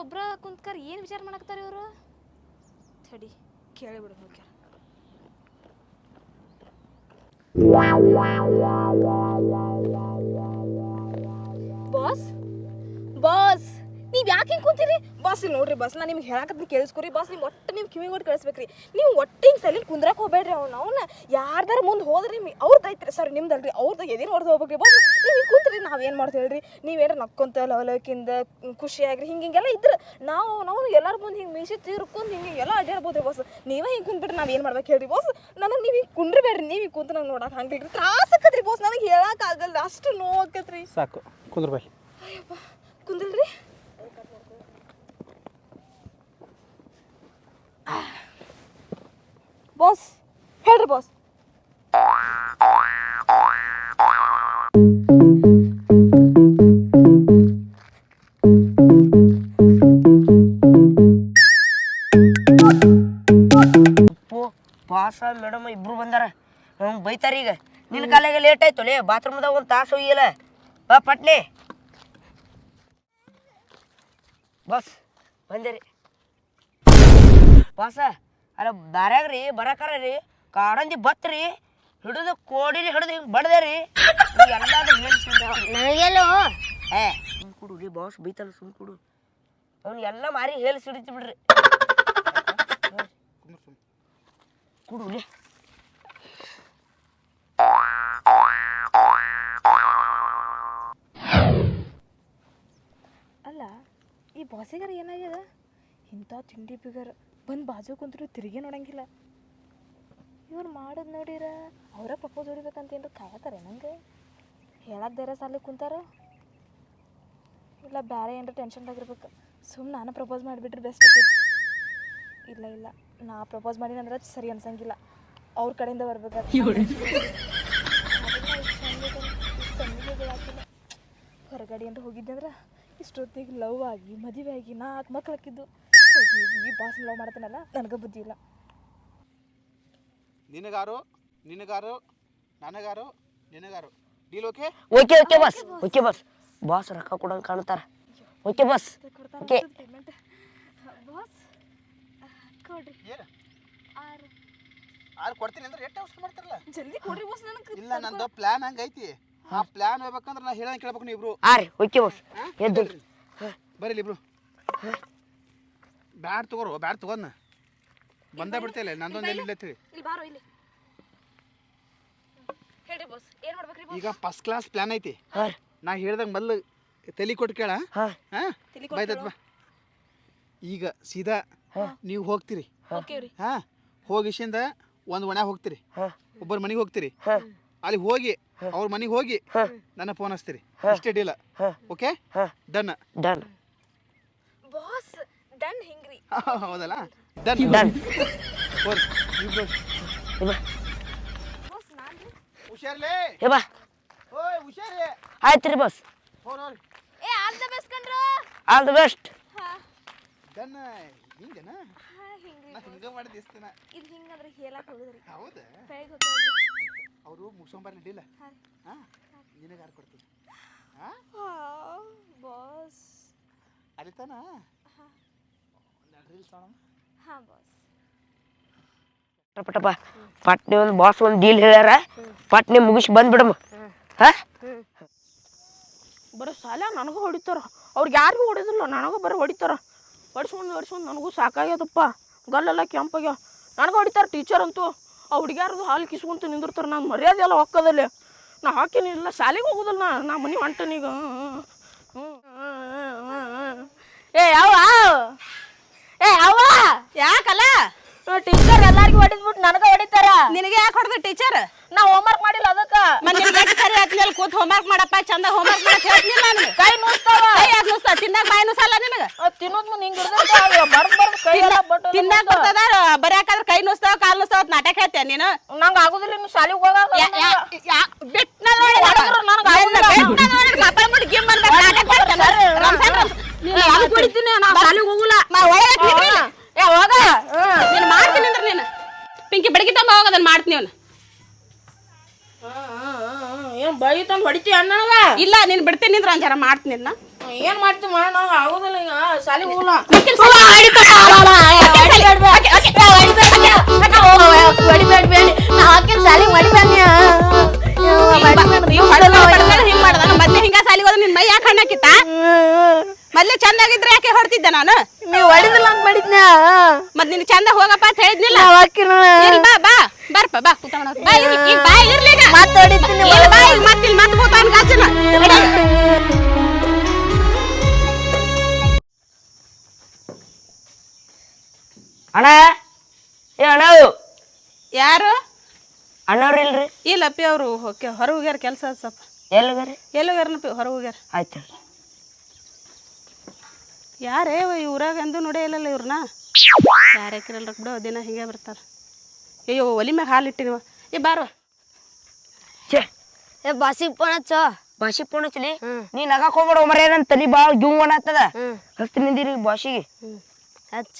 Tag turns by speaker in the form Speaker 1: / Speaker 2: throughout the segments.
Speaker 1: ಒಬ್ರ ಕುಂತ್ಕರ್ ಏನು ವಿಚಾರ ಮಾಡಕ್ತಾರ ಇವರು ತಡಿ ಕೇಳಿಬಿಡು ಹೋಗ್ಯಾರ ಬಾಸ್ ನೀವ್ ಯಾಕೆ ಹಿಂಗೆ ಕುಂತೀರಿ? ಬಾಸ್ ಇಲ್ಲಿ ನೋಡ್ರಿ ಬಾಸ್ ನಾ ನಿಮ್ಗೆ ಹೇಳಕತ್ತೀನಿ ಕೇಳಿಸ್ಕೊರಿ. ಬಾಸ್ ನೀವು ಒಟ್ಟು ನೀವು ಕಿವಿ ಒಟ್ಟು ಕಳಿಸ್ಬೇಕ್ರಿ. ನೀವು ಒಟ್ಟು ಹಿಂಗೆ ಸಲೀಲ್ ಕುಂದ್ರಕ್ಕೆ ಹೋಗ್ಬೇಡ್ರಿ ಅವ್ನು ಅವ್ನ. ಯಾರ್ದಾರ ಮುಂದೆ ಹೋದ್ರಿ ನಿಮ್ಗೆ ಅವ್ರದ್ದು ಐತ್ರಿ. ಸರ್ ನಿಮ್ದಲ್ರಿ. ಅವ್ರದ್ದು ಎದಿನ ಹೊಡೆದು ಹೋಗ್ಬೇಕ್ರಿ. ಬಾಸ್ ನೀವು ಹಿಂಗೆ ಕುಂತ್ರಿ ನಾವೇನು ಮಾಡ್ತೀವಿ ಹೇಳ್ರಿ? ನೀವೇನು ನಕ್ಕೊಂತ ಲವಲಕಿಂದ ಖುಷಿಯಾಗ್ರಿ ಹಿಂಗೆ ಹಿಂಗೆಲ್ಲ ಇದ್ರೆ. ನಾವು ನಾವು ಎಲ್ಲರ ಮುಂದೆ ಹಿಂಗೆ ಮೀಸಿ ತೀರ್ಕೊಂಡು ಹಿಂಗೆ ಎಲ್ಲ ಅಡ್ಡಾಡ್ಬೋದ್ರಿ ಬಾಸ್. ನೀವೇ ಹಿಂಗೆ ಕುಂತ್ಬಿಟ್ರೆ ನಾವು ಏನು ಮಾಡ್ಬೇಕು ಹೇಳ್ರಿ ಬಾಸ್? ನನಗೆ ನೀವು ಹಿಂಗೆ ಕುಂಡ್ರಬೇಡ್ರಿ. ನೀವು ಹಿಂಗೆ ಕುಂತು ನಂಗೆ ನೋಡಕ್ಕೆ ಹಂಗೆ ತ್ರಾಸ ಆಕತ್ರಿ ಬಾಸ್. ನನಗೆ ಹೇಳಕ್ಕಾಗಲ್ಲ ಅಷ್ಟು ನೋವು ಆಕತ್ರಿ.
Speaker 2: ಸಾಕು. ಕುಂದ್ರ
Speaker 1: ಬಾಸ್ ಹೇಳ್ರಿ ಬಾಸ್
Speaker 3: ಅಪ್ಪು ಬಾಸ ಮೇಡಮ್, ಇಬ್ರು ಬಂದಾರ. ಹ್ಞೂ ಬೈತಾರ ಈಗ. ನಿನ್ನ ಕಾಲಾಗ ಲೇಟ್ ಆಯ್ತು ಲೇ, ಬಾತ್ರೂಮ್ದಾಗ ಒಂದು ತಾಸು ಒಯ್ಯಲ್ಲ. ಬಾ, ಪಟ್ನೆ. ಬಸ್ ರೀ. ಪಾಸ. ಅಲ್ಲ ದಾರ್ಯಾಗ ರೀ ಬರಕಾರ ರೀ ಕಾಡಂದಿ ಬತ್ರಿ ಹಿಡಿದು ಕೋಡಿರಿ ಹಿಡಿದು ಹಿಂಗೆ ಬಡ್ದೆ ರೀ. ಎಲ್ಲಾದ್ರೂ
Speaker 4: ನನಗೆಲ್ಲೋ?
Speaker 3: ಏ ಸುಮ್ ಕೊಡು ರೀ ಬಾಸ್ ಬೈತಲ್ಲ ಸುಮ್ ಕುಡು. ಅವ್ನು ಎಲ್ಲ ಮಾರಿ ಹೇಳಿ ಸಿಡಿತಿ ಬಿಡ್ರಿ. ಕೊಡು ರೀ
Speaker 1: ಅಲ್ಲ ಈ ಬಾಸಿಗಾರ ಏನಾಗ್ಯದ? ಇಂಥ ತಿಂಡಿ ಬಿಗರ್. ಬಂದು ಬಾಜು ಕುಂತ್ರು ತಿರುಗಿ ನೋಡಂಗಿಲ್ಲ. ಇವ್ರು ಮಾಡೋದು ನೋಡಿರ ಅವರ ಪ್ರಪೋಸ್ ಹೊಡಿಬೇಕಂತ ಏನ್ರ ಕಾಯತಾರೆ ನಂಗೆ? ಹೇಳೋದು ಬೇರೆ ಸಾಲ ಕುಂತಾರ? ಇಲ್ಲ ಬೇರೆ ಏನಾರ ಟೆನ್ಷನ್ದಾಗಿರ್ಬೇಕು ಸುಮ್ಮನೆ ನಾನು ಪ್ರಪೋಸ್ ಮಾಡಿಬಿಟ್ರೆ ಬೆಸ್ಟ್ ಆಗ್ತೈತಿ. ಇಲ್ಲ ಇಲ್ಲ. ನಾ ಪ್ರಪೋಸ್ ಮಾಡಿನಂದ್ರೆ ಸರಿ ಅನ್ಸಂಗಿಲ್ಲ. ಅವ್ರ ಕಡೆಯಿಂದ ಬರ್ಬೇಕಾಗ್ತದೆ ಹೊರಗಡೆ ಏನಾರ ಹೋಗಿದ್ದೆ ಅಂದ್ರೆ ಇಷ್ಟೊತ್ತಿಗೆ ಲವ್ ಆಗಿ ಮದುವೆ ಆಗಿ ನಾಲ್ಕು ಮಕ್ಳು ಹಾಕಿದ್ದು. ಈ ಬಾಸ್ ಲವ್ ಮಾಡ್ತಾನಲ್ಲ ನನಗೆ ಬುದ್ಧಿ ಇಲ್ಲ.
Speaker 2: ನಿನಗಾರು ನಿನಗಾರು ನನಗಾರು ನಿನಗಾರು. ಡೀಲ್ ಓಕೆ
Speaker 3: ಓಕೆ ಓಕೆ ಬಸ್ ಓಕೆ ಬಸ್ ಬಾಸ್ ರೊಕ್ಕ ಕೊಡಂಗೆ ಕಾಣ್ತಾರ. ಓಕೆ ಬಸ್ ಓಕೆ
Speaker 1: ಪೇಮೆಂಟ್ ಬಾಸ್ ಕೊಡ್ರಿ.
Speaker 2: ಏನು?
Speaker 1: ಆರು.
Speaker 2: ಆರ್ ಕೊಡ್ತೀನಿ ಅಂದ್ರೆ ಎಷ್ಟು ಅವಸರ ಮಾಡ್ತಾರಲ್ಲ?
Speaker 1: ಜಲ್ದಿ ಕೊಡ್ರಿ ಬಾಸ್ ನನಗೆ.
Speaker 2: ಇಲ್ಲ ನಂದು ಪ್ಲಾನ್ ಹಂಗೈತಿ ಆ ಪ್ಲಾನ್ ಹೋಗ್ಬೇಕಂದ್ರೆ ನಾ ಹೇಳಂಗೆ ಕೇಳ್ಬೇಕು ನೀವು ಇಬ್ರು
Speaker 3: ಆ ರೀ ಓಕೆ ಬಸ್ ಎದ್ದು
Speaker 2: ಬರೀಲಿ ಇಬ್ರು. ಬ್ಯಾಡ್ ತಗೋರು ಬ್ಯಾಡ್ ತಗೋದ್ನ. ಬಂದ ಬಿಡ್ತಿಲ್ಲ ನಂದೊಂದು ಎಲ್ಲಿ ಇಲ್ಲತ್ರಿ
Speaker 1: ಇಲ್ಲಿ ಬಾರೋ ಇಲ್ಲಿ. ಹೇಳ್ರಿ ಬಾಸ್ ಏನು ಮಾಡ್ಬೇಕ್ರಿ ಬಾಸ್
Speaker 2: ಈಗ ಫಸ್ಟ್ ಕ್ಲಾಸ್ ಪ್ಲಾನ್ ಐತಿ. ನಾ ಹೇಳ್ದಂಗೆ ಮೊದ್ಲು ತಲೆ ಕೊಟ್ಟು ಕೇಳ. ಬೈತತ್ ಬಾ. ಈಗ ಸೀದಾ ನೀವು ಹೋಗ್ತೀರಿ.
Speaker 1: ಓಕೆ ರೀ.
Speaker 2: ಹಾ? ಹೋಗಿಸಿಂದ ಒಂದು ಒಣ ಹೋಗ್ತೀರಿ.
Speaker 3: ಹಾಂ.
Speaker 2: ಒಬ್ಬರ ಮನೆಗೆ ಹೋಗ್ತೀರಿ.
Speaker 3: ಹಾಂ.
Speaker 2: ಅಲ್ಲಿ ಹೋಗಿ ಅವ್ರ ಮನೆಗೆ ಹೋಗಿ ನನ್ನ ಫೋನ್ ಹಚ್ತೀರಿ. ಇಷ್ಟೇ ಡೀಲ. ಓಕೆ
Speaker 3: ಹಾಂ.
Speaker 2: Done
Speaker 3: done
Speaker 1: boss done ಹಿಂಗ್ರಿ.
Speaker 2: ಹೌದಲ್ಲ? ಡನ್.
Speaker 3: ಡನ್
Speaker 2: ಹೋರಿ ಇಬ್ರು
Speaker 1: ಬಾಸ್ ನಾನು
Speaker 2: ಹುಷಾರ್ಲೇ?
Speaker 3: ಏ ಬಾ
Speaker 2: ಓಯ್ ಹುಷಾರೇ
Speaker 3: ಆಯ್ತು ರೀ ಬಸ್
Speaker 2: ಹೋರ್ ಹೋರಿ
Speaker 1: ಏ ಆಲ್ ದ ಬೆಸ್ಟ್ ಕಣ್ರು.
Speaker 3: ಆಲ್ ದ ಬೆಸ್ಟ್
Speaker 1: ಹಾಂ.
Speaker 2: ಡನ್ ಹಿಂಗೇನ? ಹಿಂಗ ಮಾಡಿದ ಇಷ್ಟನ
Speaker 1: ಇದು ಹಿಂಗಂದ್ರೆ ಹೇಳಕ್ ಹೋಗುದ್ರಿ
Speaker 2: ಹೌದಾ? ಅವರು ಮುಗಿಸ್ಕೊಂಬರ್ಲಿ ಡೀಲ.
Speaker 1: ಹಾಂ.
Speaker 2: ಹಾ ನಿನಗೆ ಯಾರು ಕೊಡ್ತೀನಿ ಹಾ?
Speaker 1: ಬಾಸ್
Speaker 2: ಅರಿತಾನ ರೀಲ್ಸ್ ಮಾಡೋಣ
Speaker 1: ಹಾಂ ಬಾಸ್
Speaker 3: ಪಟಪ ಪಟ್ನೆ ಒಂದು ಬಾಸ್ ಒಂದು ಡೀಲ್ ಹೇಳ್ಯಾರ. ಪಟ್ನೆ ಮುಗಿಸಿ ಬಂದ್ಬಿಡಮ್ಮ. ಹಾಂ?
Speaker 5: ಬರೋ ಸಾಲ ನನಗೂ ಹೊಡಿತಾರ. ಅವ್ರಿಗೆ ಯಾರಿಗೂ ಹೊಡಿದಿಲ್ಲ ನನಗೂ ಬರೀ ಹೊಡಿತಾರ. ಹೊಡ್ಸ್ಕೊಂಡು ಹೊಡ್ಸ್ಕೊಂಡು ನನಗೂ ಸಾಕಾಗ್ಯದಪ್ಪ. ಗಲ್ಲೆಲ್ಲ ಕೆಂಪಾಗ್ಯಾವ. ನನಗೂ ಹೊಡಿತಾರ ಟೀಚರ್ ಅಂತೂ. ಆ ಹುಡುಗ್ಯಾರದು ಹಾಲು ಕಿಸ್ಕೊಂತ ನಿಂದಿರ್ತಾರೆ. ನಾನು ಮರ್ಯಾದೆ ಎಲ್ಲ ಒಕ್ಕದಲ್ಲಿ. ನಾ ಹಾಕಿನಿಲ್ಲ ಶಾಲೆಗೆ ಹೋಗುದಿಲ್ಲ ನಾ. ನಾ ಮನೆ ಹೊಂಟನೀಗ ಏ ಯಾವ ಏ ಅವ
Speaker 4: ಯಾಕಲ್ಲ?
Speaker 5: ಟೀಚರ್ ಎಲ್ಲಾರ್ಗೂ ಹೊಡಿದ್ಬಿಟ್ಟು ನನಗ ಹೊಡಿತಾರ?
Speaker 4: ನಿನಗೆ ಯಾಕೆ ಹೊಡೆದ ಟೀಚರ್
Speaker 5: ನಾ ಹೋಮ್ವರ್ಕ್ ಮಾಡಿಲ್ಲ ಅದಕ್ಕ.
Speaker 4: ಮತ್ತೆ ನಿನ್ ಗಟ್ಟಿ ಸರಿ ಆದ್ಮೇಲೆ ಕೂತ್ ಹೋಮ್ವರ್ಕ್ ಮಾಡಪ್ಪ ಚಂದ ಹೋಮ್ವರ್ಕ್ ಮಾಡಕ್ ಹೇಳ್ತಿಲ್ಲ ನಾನು.
Speaker 5: ಕೈ ನುಸ್ತಾವ.
Speaker 4: ಕೈ ಯಾಕೆ ನುಸ್ತಾ ತಿನ್ನಾಕ ಬಾಯಿ ನುಸಲ್ಲ ನಿನಗ?
Speaker 5: ತಿನ್ನೋದ್ ಮುಂದೆ ಹಿಂಗ್ ಇರ್ತೈತೆ ಬರ್ದ್ ಬರ್ದ್ ಕೈ ಎಲ್ಲ ಬಟ್
Speaker 4: ತಿನ್ನಾಕ ಬರ್ತದ? ಬರ್ಯಾಕಾದ್ರ ಕೈ ನುಸ್ತಾವ ಕಾಲ್ ನುಸ್ತಾವ ನಾಟಕ ಹೇಳ್ತೀಯ ನೀನು?
Speaker 5: ನಂಗ ಆಗುದಿಲ್ಲ ಇನ್ನು ಶಾಲೆಗೆ
Speaker 4: ಹೋಗಾಗ ಬಿಟ್ಟ ನೋಡಿ
Speaker 5: ನನಗ್.
Speaker 4: ನೋಡಿ ಮುಟ್ಟಿ ಗಿಮ್ ಬಂದ ನಾಟಕ ಮಾಡ್ತಾನ. ರಂಸಾನ್
Speaker 5: ಕುಡಿತೀನಿ ನಾ ಶಾಲಿಗೆ ಹೋಗುಲ್ಲ.
Speaker 4: ಒಳಗೆ.
Speaker 5: ಏ ಹೋಗ.
Speaker 4: ನೀನು ಮಾಡ್ತೀನಿ ಅಂದ್ರೆ ನೀನು. ಪಿಂಕಿ ಬೆಳಗ್ಗೆ ತಮ್ಮ ಹೋಗ ಅದನ್ನ ಮಾಡ್ತೀನಿ ಅವನು.
Speaker 5: ಏನ್ ಬೈ ತಂದು ಹೊಡಿತಿ ಅನ್ನಗ
Speaker 4: ಇಲ್ಲ ನೀನು ಬಿಡ್ತೀನಿ ಅಂದ್ರೆ ಜರ ಮಾಡ್ತೀನಿ ಇದನ್ನ
Speaker 5: ಏನ್ ಮಾಡ್ತೀವಿ ಮಾಡೋಣ ಆಗುದಿಲ್ಲ ಈಗ. ಶಾಲಿಗೆ ಹೋಗುಲ್ಲ.
Speaker 4: ಹಿಂಗ್. ಮಾಡ್ದ ಮೊದ್ಲೇ ಹಿಂಗ ಸಾಲಿಗೆ ಹೋದ ನಿನ್ ಮೈ ಯಾಕೆ ಹಣ್ಣಾಕಿತ್ತ? ಮೊದ್ಲೇ ಚಂದಾಗಿದ್ರೆ ಯಾಕೆ ಹೊಡ್ತಿದ್ದೆ ನಾನು?
Speaker 3: ನೀವು ಹೊಡಿದಿಲ್ಲ ಅಂತ ಮಾಡಿದ್ನ?
Speaker 4: ಮತ್ ನಿನ್ ಚಂದ ಹೋಗಪ್ಪ ಅಂತ ಹೇಳಿದ್ನಿಲ್ಲ? ಇಲ್ ಬಾ ಬಾ ಬರ್ಪ ಬಾ ಇರ್ಲಿ, ಈಗ ಬಾ ಇರ್ಲಿ ಈಗ.
Speaker 3: ಮತ್ತೆ ಹೊಡಿತೀನಿ
Speaker 4: ಬಾ ಈಗ ಇಲ್ಲಿ ಕೂತಾನ
Speaker 3: ಅಣ್ಣ ಏ ಅಣ್ಣ
Speaker 4: ಯಾರು?
Speaker 3: ಅಣ್ಣವ್ರು ಇಲ್ರಿ
Speaker 4: ಇಲ್ಲಪ್ಪಿ ಅವರು ಹೊರ ಹೋಗ್ಯಾರ ಕೆಲಸ ಸ್ವಲ್ಪ. ಎಲ್ಲಿ ಹೊರ ಹೋಗ್ಯಾರ?
Speaker 3: ಆಯ್ತು
Speaker 4: ಯಾರೇ ಇವ್ರಾಗ ಅಂದು ನೋಡೇ ಇಲ್ಲಲ್ಲ ಇವ್ರನ್ನ? ಯಾರೇ ಹಾಕಿರಲ್ರ ಬಿಡೋ ದಿನ ಹಿಂಗೆ ಬರ್ತಾರೆ. ಅಯ್ಯೋ ಒಲಿ ಮ್ಯಾಗ ಹಾಲು ಇಟ್ಟಿನವ ಏ ಬಾರೋ
Speaker 3: ಛೇ
Speaker 6: ಏ ಬಾಸಿ ಫೋನ್
Speaker 3: ಬಾಸಿ ಹಚ್ಚಲಿ ನೀ ನಗಾಕ್ ಹೋಗ್ಬೇಡ ಮರ ನನ್ನ ತಲೆ ಭಾಳ ಗಿವ್ ಅನ್ನತ್ತದ? ಹಸ್ತಿ ನಿಂದಿರಿ ಬಾಸಿಗೆ.
Speaker 6: ಹಚ್ಚ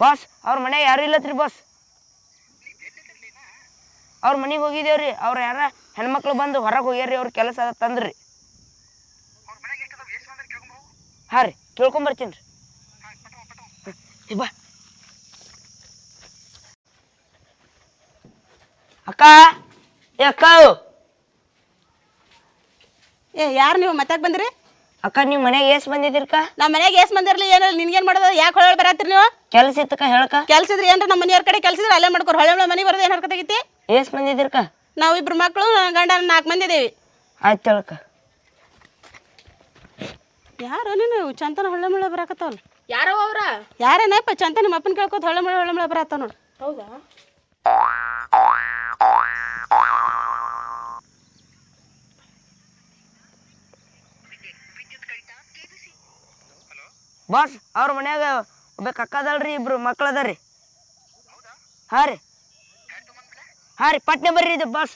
Speaker 3: ಬಾಸ್ ಅವ್ರ ಮನೆ ಯಾರು ಇಲ್ಲತ್ರಿ ಬಾಸ್? ಅವ್ರ ಮನೆಗೆ ಹೋಗಿದೇವ್ರಿ ಅವ್ರ ಯಾರ ಹೆಣ್ಮಕ್ಳು ಬಂದು ಹೊರಗೆ ಹೋಗ್ಯಾರ್ರಿ ಅವ್ರ ಕೆಲಸ ಅದ ತಂದ್ರಿ. ಹಾಂ ರೀ ಕೇಳ್ಕೊಂಬರ್ತೀನಿ ರೀ ಬಾ. ಅಕ್ಕ ಏ ಅಕ್ಕ.
Speaker 4: ಏ ಯಾರು ನೀವು ಮತ್ತೆ ಬಂದ್ರಿ?
Speaker 3: ಅಕ್ಕ ನೀವು ಮನೆಗೆ ಏಸ್ ಬಂದಿದ್ದೀರಕ್ಕ
Speaker 4: ನಮ್ಮ ಮನೆಗೆ ಏಸ್ ಬಂದಿರ್ಲಿ ಏನಿಲ್ಲ ನಿನ್ಗೇನು ಮಾಡೋದು? ಯಾಕೆ ಹೊಳೆ ಬರತ್ತೀರಿ ನೀವು?
Speaker 3: ಕೆಲಸ ಇತ್ತಕ್ಕ ಹೇಳಕ್ಕ
Speaker 4: ಕೆಲಸ ಇದ್ರಿ ಏನ್ರ ನಮ್ಮ ಮನೆಯವ್ರ ಕಡೆ ಕೆಲಸ ಇದ್ರೆ ಅಲ್ಲೇ ಮಾಡ್ಕೊರ್. ಹೊಳೆ ಮನೆ ಬರೋದು ಏನು ಹರ್ಕತ್ತಾಗೈತಿ
Speaker 3: ಏಸ್ ಬಂದಿದ್ದೀರಕ್ಕ
Speaker 4: ನಾವು ಇಬ್ರು ಮಕ್ಕಳು ನನ್ನ ಗಂಡ ನಾಲ್ಕು ಮಂದಿ ಇದೇವಿ.
Speaker 3: ಆಯ್ತು ಹೇಳಕ್ಕ
Speaker 4: ಯಾರು? ನೀನು ಚಂತನ ಹೊಳ್ಳೆ ಮುಳ್ಳೆ ಬರಾಕತ್ತಾವಲ್ಲ?
Speaker 5: ಯಾರೋ ಅವ್ರ?
Speaker 4: ಯಾರೇನಪ್ಪ ಚಂತ ನಿಮ್ಮ ಅಪ್ಪನ ಕೇಳ್ಕೊತ ಹೊಳ್ಳೆ ಮುಳ್ಳೆ ಹೊಳ್ಳೆ ಮುಳ್ಳೆ ಬರತ್ತಾವ ನೋಡು.
Speaker 5: ಹೌದಾ?
Speaker 3: ಬಾಸ್ ಅವ್ರ ಮನ್ಯಾಗ ಒಬ್ಬ ಅಕ್ಕ ಅದಲ್ರಿ ಇಬ್ರು ಮಕ್ಳು ರೀ ಹಾಂ ರೀ. ಹಾಂ ರೀ ಪಟ್ನೆ ಬರ್ರಿ ಇದು ಬಾಸ್.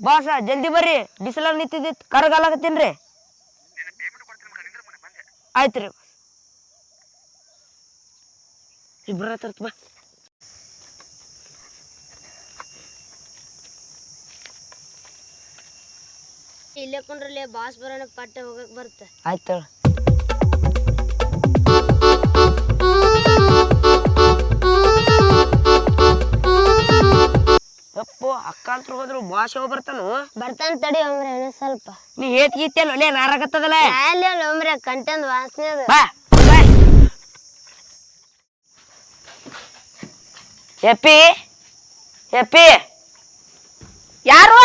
Speaker 3: ಬಾಸ ಜಲ್ದಿ ಬರ್ರಿ. ಬಿಸಿಲ ನಿಂತಿದ್ದಿತ್ತು ಕರಗಾಲಾಗತ್ತೀನಿ ರೀ. ಆಯ್ತು ರೀ. ಇಬ್ರ ತರ್ತ ಬಾ.
Speaker 6: ಇಲ್ಲೇ ಕುಂಡ್ರಲ್ಲೇ ಬಾಸ್ ಬರೋಣ ಪಟ್ಟೆ ಹೋಗಕ್ ಬರುತ್ತೆ.
Speaker 3: ಆಯ್ತು ಅಕ್ಕ ಅಂತ ಹೋದ್ರು ಬಾಸ್ ಯಾವ ಬರ್ತಾನು.
Speaker 6: ಬರ್ತಾನ ತಡಿ ಒಮ್ರೆ ಸ್ವಲ್ಪ.
Speaker 3: ನೀ ಏತ್ ಗೀತೆ ಒಲೆ ನಾರಾಗತ್ತದಲ್ಲ
Speaker 6: ಅಲ್ಲಿ ಒಮ್ರೆ ಕಂಟೆಂದ್ ವಾಸನೆ ಅದು.
Speaker 3: ಬಾ ಎಪ್ಪಿ ಎಪ್ಪಿ.
Speaker 5: ಯಾರು?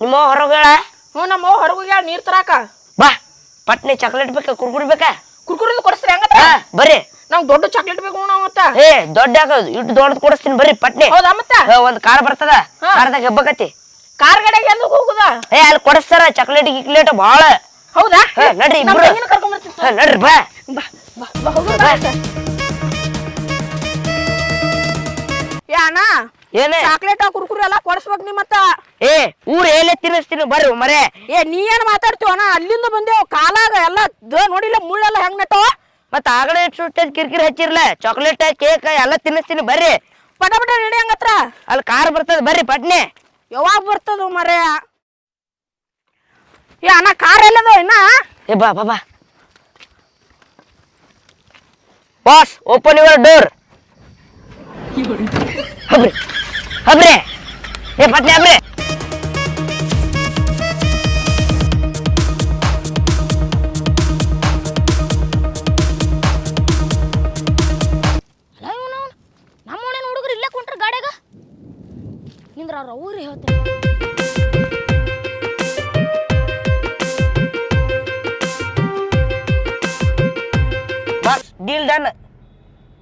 Speaker 3: ನಿಮ್ಮ ಹೊರಗಳ
Speaker 5: ಹ್ಞೂ ನಮ್ಮ ಹೊರಗೋಗ್ಯಾಳ ನೀರ್ ತರಾಕ.
Speaker 3: ಬಾ ಪಟ್ನೆ ಚಾಕ್ಲೇಟ್ ಬೇಕಾ ಕುರ್ಕುರಿ ಬೇಕಾ?
Speaker 5: ಕುರ್ಕುರಿ ಕೊಡಿಸ್ರಿ ಹಂಗತ್ರ
Speaker 3: ಬರೀ ಬರ್ರಿ.
Speaker 5: ನಂಗೆ ದೊಡ್ಡ ಚಾಕ್ಲೇಟ್ ಬೇಕು ನಾವು ಮತ್ತ.
Speaker 3: ಏ ದೊಡ್ಡ ಆಗೋದು ಇಟ್ಟು ದೊಡ್ಡದು ಕೊಡಿಸ್ತೀನಿ ಬರ್ರಿ ಪಟ್ನೆ.
Speaker 5: ಹೌದಾ ಮತ್ತ?
Speaker 3: ಒಂದು ಒಂದ್ ಕಾರ್ ಬರ್ತದ? ಕಾರ್ದಾಗ ಹೆಬ್ಬಕತಿ
Speaker 5: ಕಾರ್ ಗಡೆಗೆ ಎಂದು ಹೋಗುದ?
Speaker 3: ಏ ಅಲ್ಲಿ ಕೊಡಿಸ್ತಾರ ಚಾಕ್ಲೇಟ್ ಗಿಕ್ಲೇಟ್ ಬಾಳ.
Speaker 5: ಹೌದಾ?
Speaker 3: ಹಾ, ನಡ್ರಿ ಇಬ್ರು.
Speaker 5: ತಂಗಿನ ಕರ್ಕೊಂಬರ್ತೀನಿ
Speaker 3: ಹಾ, ನಡ್ರಿ ಬಾ.
Speaker 5: ಬಾ ಬಾ ಬಾ ಹೋಗೋಣ ಬಾ. ಏ ಅಣ್ಣ
Speaker 3: ಏನೇ?
Speaker 5: ಚಾಕ್ಲೇಟ್ ಕುರ್ಕುರಿ ಎಲ್ಲ ಕೊಡಿಸ್ಬೇಕು ನೀ ಮತ್ತ.
Speaker 3: ಏ ಊರ್ ಎಲ್ಲೇ ತಿನ್ನಿಸ್ತೀನಿ ಬರ್ರಿ ಮರೆ
Speaker 5: ಏ ನೀ ಏನ್ ಮಾತಾಡ್ತೀವ ಅಣ್ಣ? ಅಲ್ಲಿಂದ ಬಂದೇವ್ ಕಾಲಾಗ ಎಲ್ಲ ದ ನೋಡಿಲ್ಲ ಮುಳ್ಳೆಲ್ಲ ಹೆಂಗ್ ನಟ್ಟವ?
Speaker 3: ಮತ್ತ ಆಗಡೆ ಸುಟ್ಟ ಕಿರಿಕಿರಿ ಹಚ್ಚಿರ್ಲ ಚಾಕ್ಲೇಟ್ ಕೇಕ್ ಎಲ್ಲ ತಿನ್ನಿಸ್ತೀನಿ ಬರ್ರಿ.
Speaker 5: ಪಟ ಪಟ ರೆಡಿ ಹಂಗತ್ರ?
Speaker 3: ಅಲ್ಲಿ ಕಾರ್ ಬರ್ತದ ಬರ್ರಿ ಪಟ್ನೆ.
Speaker 5: ಯಾವಾಗ ಬರ್ತದ ಮರೆ ಏ ಅಣ್ಣ ಕಾರ್ ಎಲ್ಲದ ಇನ್ನ?
Speaker 3: ಏ ಬಾ ಬಾ ಬಾ. ಬಾಸ್ ಓಪನ್ ಯುವರ್ ಡೋರ್ ಹಬ್ರಿ ಹಬ್ರಿ. ಏ ಪಟ್ನೆ ಹಬ್ರಿ.
Speaker 1: ನಿಂದ್ರ ಅವ್ರ ಅವ್ರು ಹೇಳ್ತಾರೆ.
Speaker 3: Boss deal done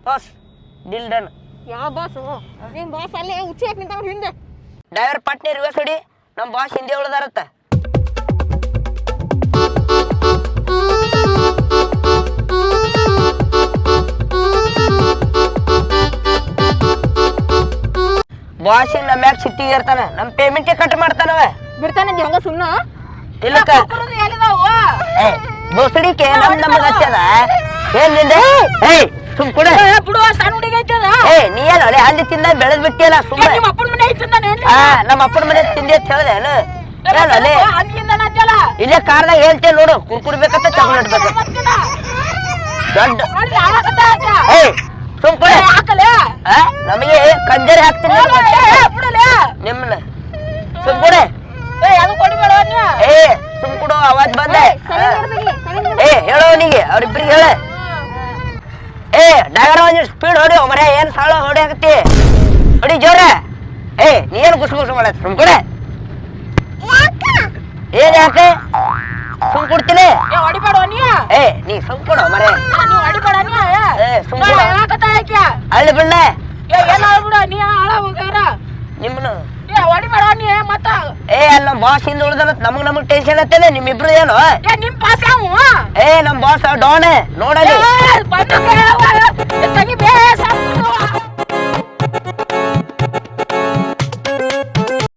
Speaker 3: boss deal done
Speaker 1: ಯಾವ ಬಾಸ್? ನಿಮ್ಮ ಬಾಸ್ ಅಲ್ಲೇ ಉಚ್ಚಿ ಹಾಕಿ ನಿಂತಾವ ಹಿಂದೆ.
Speaker 3: ಡ್ರೈವರ್ ಪಟ್ನಿ ರಿವರ್ಸ್ ಹೊಡಿ. ನಮ್ಮ ಬಾಸ್ ಹಿಂದೆ ಉಳ್ದಾರತ್ತ. ಬಾಸ್ ನಮ್ಮ ಮ್ಯಾಗ ಸಿಟ್ಟಿಗೆ ಇರ್ತಾನ ನಮ್ಮ ಪೇಮೆಂಟ್ ಕಟ್ ಮಾಡ್ತಾನವ
Speaker 1: ಬಿಡ್ತಾನೆ ಹಂಗ ಸುಮ್ಮನ
Speaker 3: ಇಲ್ಲಕ್ಕ ಬೋಸಡಿಕೆ ನಮ್ ನಮಗ ಹಚ್ಚದ ಏನ್ನಿಂದ ಏಯ್ ಸುಮ್ ಕೊಡ
Speaker 5: ಬಿಡು ಸಣ್ಣ ಹುಡುಗಿ ಐತದ
Speaker 3: ಏ ನೀ ಏನ ಅಲೆ ಅಲ್ಲಿ ತಿಂದ ಬೆಳೆದ್ ಬಿಟ್ಟಿಯಲ್ಲ ಸುಮ್ಮನೆ
Speaker 5: ನಿಮ್ಮ ಅಪ್ಪನ ಮನೆ ಐತಂದಾನೆ
Speaker 3: ಆ ನಮ್ಮ ಅಪ್ಪನ ಮನೆ ತಿಂದೆ ಅಂತ ಹೇಳ್ದೆ ಏನು ಅಲೆ ಇಲ್ಲೇ ಕಾರ್ದಾಗ ಹೇಳ್ತೇನೆ ನೋಡು ಕುರ್ಕುಡ್ಬೇಕಂತ ಚಾಕ್ಲೇಟ್ ದೊಡ್ಡ ಏಯ್ ಸುಮ್ ಕೊಡ
Speaker 5: ಹಾಕಲೇ
Speaker 3: ನಮಗೆ ಕಂಜರಿ ಹಾಕ್ತೀನಿ ನಿಮ್ಮನ್ನ ಸುಮ್ ಕೊಡೆ.
Speaker 5: ಏ
Speaker 3: ಸುಮ್ ಕೊಡು ಅವಾಜ್ ಬಂದೆ. ಏ ಹೇಳೋ ಅವನಿಗೆ ಅವ್ರಿಬ್ರಿಗೆ ಹೇಳ. ಏ ಡೈವರ್ ಒಂದು ಸ್ಪೀಡ್ ಹೊಡಿ ಮರೆ ಏನ್ ಸಾಳ ಹೊಡಿ ಆಗತ್ತಿ? ಹೊಡಿ ಜೋರ. ಏ ನೀ ಏನ್ ಗುಸು ಗುಸು ಮಾಡ ಸುಮ್ ಕೊಡೆ. ಏನ್ ಯಾಕೆ? ಸುಮ್ ಕೊಡ್ತೀನಿ.
Speaker 5: ಏ ಹೊಡಿಬೇಡ ನೀ
Speaker 3: ಏ ನೀ ಸುಮ್ ಕೊಡು ಮರೆ
Speaker 5: ನೀ ಹೊಡಿಬೇಡ ನೀ
Speaker 3: ಏ ಸುಮ್ ಕೊಡು
Speaker 5: ಹೇಳಕತ್ತ ಯಾಕೆ
Speaker 3: ಅಲ್ಲಿ ಬಿಡ್ಲೆ
Speaker 5: ಏ ಏನ್ ಬಿಡ ನೀ ಹಾಳ ಹೋಗಾರ
Speaker 3: ನಿಮ್ಮನು
Speaker 5: ಏ ಹೊಡಿಬೇಡ ನೀ ಮತ್ತ
Speaker 3: ಏ ಅಲ್ಲಿ ನಮ್ಮ ಬಾಸ್ ಹಿಂದೆ ಉಳ್ದಲ್ಲ ನಮಗ್ ನಮಗ್ ಟೆನ್ಷನ್ ಹತ್ತದ ನಿಮ್ಮಿಬ್ರು ಏನು
Speaker 5: ಏ ನಿಮ್ ಪಾಸ್ ಯಾವ
Speaker 3: ಏ ನಮ್ ಬಾಸ್ ಡಾನೆ ನೋಡಲಿ
Speaker 5: ಬಂದ